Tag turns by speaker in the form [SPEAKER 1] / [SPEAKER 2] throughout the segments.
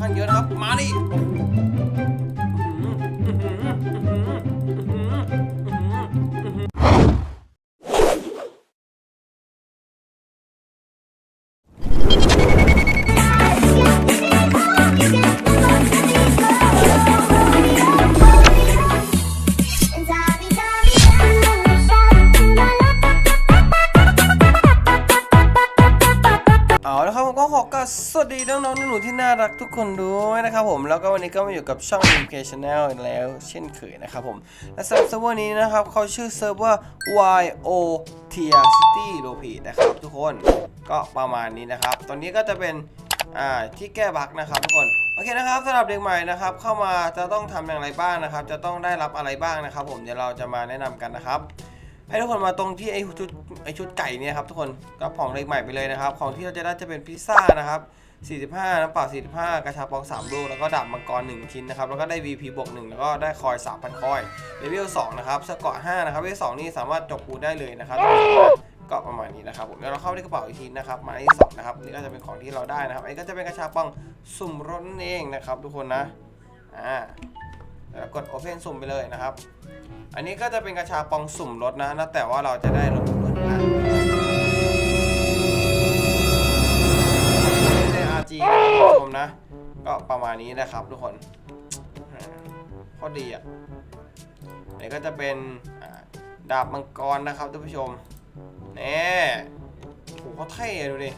[SPEAKER 1] ข้างเยอะนะครับ มาดิอื้อ สวัสดีน้องๆหนูๆที่น่ารักทุกคนด้วยนะครับผมแล้วก็วันนี้ก็มาอยู่กับช่อง MK Channel แล้วเช่นเคยนะครับผมและสำหรับเซิร์ฟเวอร์นี้นะครับเขาชื่อเซิร์ฟเวอร์ YO Tier City r o p e นะครับทุกคนก็ประมาณนี้นะครับ ตอนนี้ก็จะเป็นอ่าที่แก้บั๊กนะครับทุกคนโอเคนะครับสำหรับเด็กใหม่นะครับเข้ามาจะต้องทำอย่างไรบ้างนะครับ จะต้องได้รับอะไรบ้างนะครับ ผมเดี๋ยวเราจะมาแนะนำกันนะครับ ให้ทุกคนมาตรงที่ไอชุดไอชุดไก่เนี่ยครับทุกคนก็ของเล็กใหม่ไปเลยนะครับ ของที่เราจะได้จะเป็นพิซซ่านะครับ45 น้ำเปล่า45 กระชาปอง 3 ลูก แล้วก็ดาบมังกร 1 ชิ้นนะครับ แล้วก็ได้ VP บวก1แล้วก็ได้คอย 3,000 คอยเลเวล2นะครับสกอร์5นะครับเลเวล2นี่สามารถจบปูได้เลยนะครับก็ประมาณนี้นะครับผมเดี๋ยวเราเข้าที่กระเป๋าอีกทีนะครับมายเลขสองนะครับนี่ก็จะเป็นของที่เราได้นะครับอันนี้ก็จะเป็นกระชาปองสุ่มรถนั่นเองนะครับ ทุกคนนะอ่า กด Open สุ่มไปเลยนะครับ อันนี้ก็จะเป็นกระชาปองสุ่มรถนะนะแต่ว่าเราจะได้รถรถนะได้ RG นะครับทุกผู้ชมนะ ก็ประมาณนี้นะครับทุกคนอ่าโคตรดีอะนนี้ก็จะเป็นดาบมังกรนะครับท่านผู้ชมแน่โหเขาเท่ดูดิ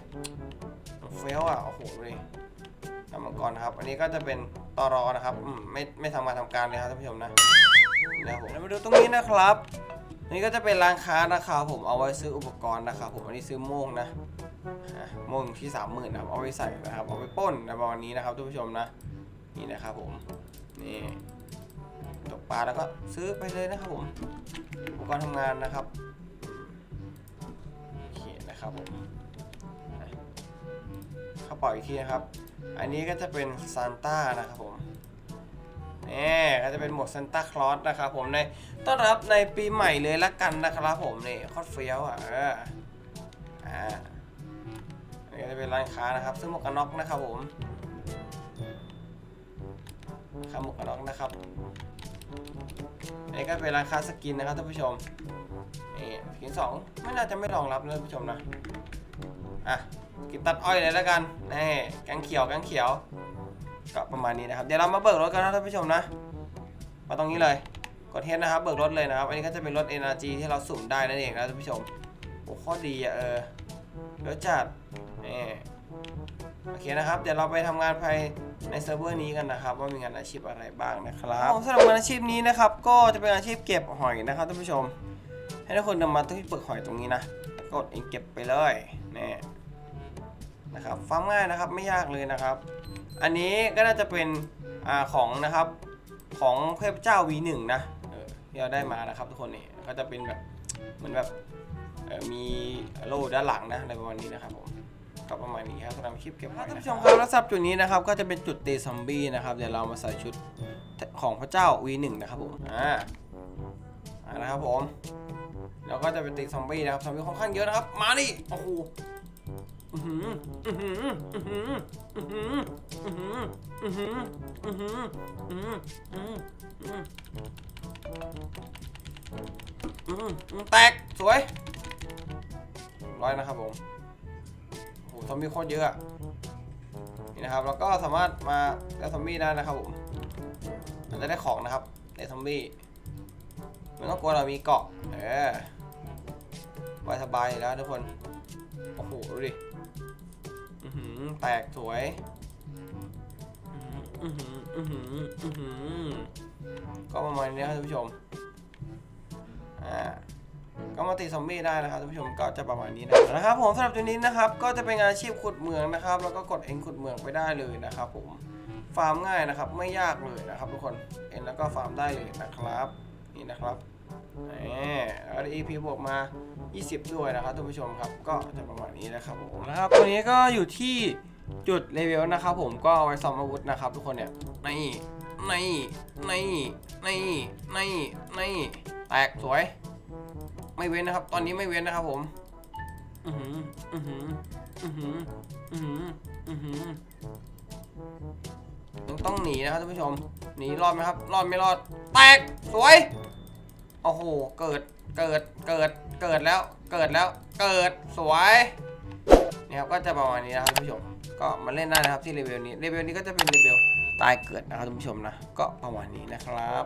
[SPEAKER 1] เฟี้ยวอะโอ้โหดูดิดาบมังกรครับ อันนี้ก็จะเป็น ตอรอนะครับอืมไม่ไม่ทำงานทำการเลยครับท่านผู้ชมนะนะครับผมแล้วมาดูตรงนี้นะครับนี่ก็จะเป็นร้านค้านะครับผมเอาไว้ซื้ออุปกรณ์นะครับผมอันนี้ซื้อโม่งนะอะโม่งที่สามหมื่นนะครับเอาไว้ใส่นะครับเอาไว้ปล้นในประมาณนี้นะครับทุกผู้ชมนะนี่นะครับผมนี่ตกปลาแล้วก็ซื้อไปเลยนะครับผมอุปกรณ์ทำงานนะครับโอเคนะครับผมอะ เขาปล่อยอีกทีนะครับ อันนี้ก็จะเป็นซานต้านะครับผมนี่ก็จะเป็นหมวดซันต้าคลอสนะครับผมในต้อนรับในปีใหม่เลยละกันนะครับผมนี่โคตรเฟี้ยวอะเอออ่าอันนี้ก็จะเป็นร้านค้านะครับ ซึ่งหมวกกันน็อกนะครับผมค้าหมวกกันน็อกนะครับอันนี้ก็เป็นร้านค้าสกินนะครับท่านผู้ชมนี่สกินสองไม่น่าจะไม่รองรับนะท่านผู้ชมนะอะ กินตัดอ้อยเลยและกันนี่แกงเขียวแกงเขียว ก็ประมาณนี้นะครับ เดี๋ยวเรามาเบิกรถกันนะท่านผู้ชมนะ มาตรงนี้เลย กดเฮดนะครับ เบิกรถเลยนะครับ อันนี้ก็จะเป็นรถ NRG ที่เราสุ่มได้นั่นเองนะท่านผู้ชม โอ้ข้อดีอะเออรถจัดนี่โอเคนะครับ เดี๋ยวเราไปทำงานภายในเซิร์ฟเวอร์นี้กันนะครับ ว่ามีงานอาชีพอะไรบ้างนะครับสำหรับงานอาชีพนี้นะครับ ก็จะเป็นอาชีพเก็บหอยนะครับท่านผู้ชม ให้ทุกคนนำมาที่เปลือกหอยตรงนี้นะกดเองเก็บไปเลยนี่ นะครับฟาร์มง่ายนะครับไม่ยากเลยนะครับ อันนี้ก็น่าจะเป็นอของนะครับของเทพเจ้า V1 นะเออที่เราได้มานะครับทุกคนนี่ก็จะเป็นแบบเหมือนแบบมีโล่ด้านหลังนะในประมาณนี้นะครับผมก็ประมาณนี้ครับสำหรับคลิปเก็บไว้ท่านผู้ชมครับแล้วสับจุดนี้นะครับก็จะเป็นจุดตีซอมบี้นะครับเดี๋ยวเรามาใส่ชุดของพระเจ้า V1 นะครับผมอ่านะครับผมเราก็จะเป็นตีซอมบี้นะครับซอมบี้ค่อนข้างเยอะนะครับ มาดิโอ้โห แตก สวย ร้อยนะครับผมโหซอมบี้โคตรเยอะนี่นะครับเราก็สามารถมาแล้วซอมบี้ได้นะครับผมมันจะได้ของนะครับในซอมบี้ไม่ต้องกลัวเรามีเกาะเออสบายสบายแล้วทุกคน โอ้โห ดูดิ แตกสวยอือหืออื้อหืออื้อหือก็ประมาณนี้ครับท่านผู้ชม อ่า ก็มาตีซอมบี้ได้นะครับท่านผู้ชมก็จะประมาณนี้นะนะครับผมสำหรับตัวนี้นะครับ ก็จะเป็นงานอาชีพขุดเมืองนะครับ แล้วก็กดเอ็นขุดเมืองไปได้เลยนะครับ ผม ฟาร์มง่ายนะครับ ไม่ยากเลยนะครับ ทุกคน เอ็นแล้วก็ฟาร์มได้เลยนะครับ นี่นะครับ นี่แล้ว EP บวกมา 20 ด้วยนะครับท่านผู้ชมครับ ก็จะประมาณนี้นะครับผมนะครับตัวนี้ก็อยู่ที่จุดเลเวลนะครับผมก็เอาไว้ซ้อมอาวุธนะครับทุกคนเนี่ยในี่นี่นี่นี่นี่นี่แตกสวย ไม่เว้นนะครับ ตอนนี้ไม่เว้นนะครับผม อือหืออือหืออือหืออือหืออือหือยังต้องหนีนะครับท่านผู้ชม หนีรอดไหมครับ รอดไม่รอด แตกสวย โอ้โห เกิด เกิด เกิด เกิดแล้ว เกิดแล้ว เกิด สวยเนี่ยครับ ก็จะประมาณนี้นะครับท่านผู้ชม ก็มาเล่นได้นะครับที่เลเวลนี้ เลเวลนี้ก็จะเป็นเลเวลตายเกิดนะครับท่านผู้ชมนะ ก็ประมาณนี้นะครับ